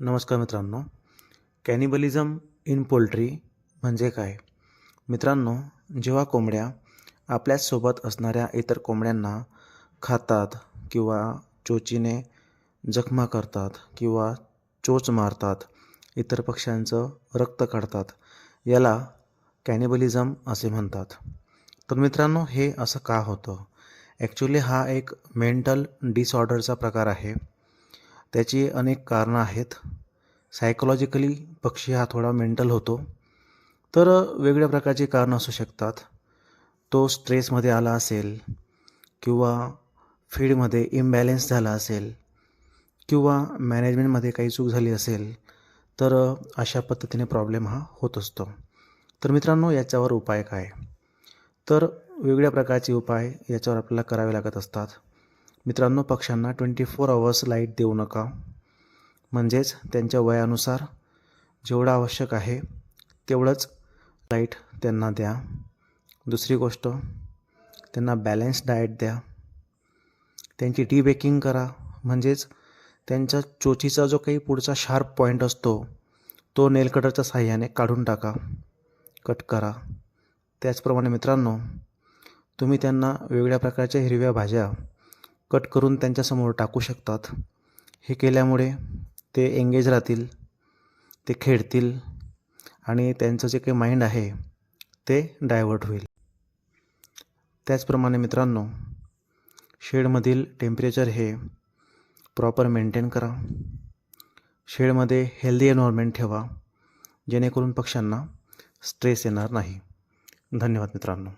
नमस्कार मित्रांनो. कॅनिबलिझम in poultry म्हणजे काय? मित्रांनो जेव्हा कोंबड्या आपल्याचसोबत असणाऱ्या इतर कोंबड्यांना खातात किंवा चोचीने जखमा करतात किंवा चोच मारतात इतर पक्ष्यांचं रक्त काढतात याला कॅनिबलिझम असे म्हणतात. तर मित्रांनो हे असं का होतं? ॲक्च्युली हा एक मेंटल डिसऑर्डरचा प्रकार आहे. त्याची अनेक कारणं आहेत. सायकोलॉजिकली पक्षी हा थोडा मेंटल होतो. तर वेगळ्या प्रकारची कारणं असू शकतात. तो स्ट्रेसमध्ये आला असेल किंवा फीडमध्ये इम्बॅलेन्स झाला असेल किंवा मॅनेजमेंटमध्ये काही चूक झाली असेल तर अशा पद्धतीने प्रॉब्लेम हा होत असतो. तर मित्रांनो याच्यावर उपाय काय? तर वेगळ्या प्रकारचे उपाय याच्यावर आपल्याला करावे लागत असतात. मित्रांनो पक्ष्यांना ट्वेंटी फोर आवर्स लाइट देऊ नका. म्हणजेच त्यांच्या वयानुसार जेवढं आवश्यक आहे तेवढंच लाइट त्यांना द्या. दुसरी गोष्ट त्यांना बॅलन्स डाएट द्या. त्यांची डी बेकिंग करा. म्हणजेच त्यांच्या चोचीचा जो काही पुढचा शार्प पॉईंट असतो तो नेलकटरच्या साह्याने काढून टाका. कट करा. त्याचप्रमाणे मित्रांनो तुम्ही त्यांना वेगळ्या प्रकारच्या हिरव्या भाज्या कट करून त्यांच्यासमोर टाकू शकतात. हे केल्यामुळे ते एंगेज राहतील ते खेळतील आणि त्यांचं जे काही माइंड आहे ते डायव्हर्ट होईल. त्याचप्रमाणे मित्रांनो शेडमधील टेम्परेचर हे प्रॉपर मेंटेन करा. शेडमध्ये हेल्दी एन्व्हायरमेंट ठेवा जेणेकरून पक्ष्यांना स्ट्रेस येणार नाही. धन्यवाद मित्रांनो.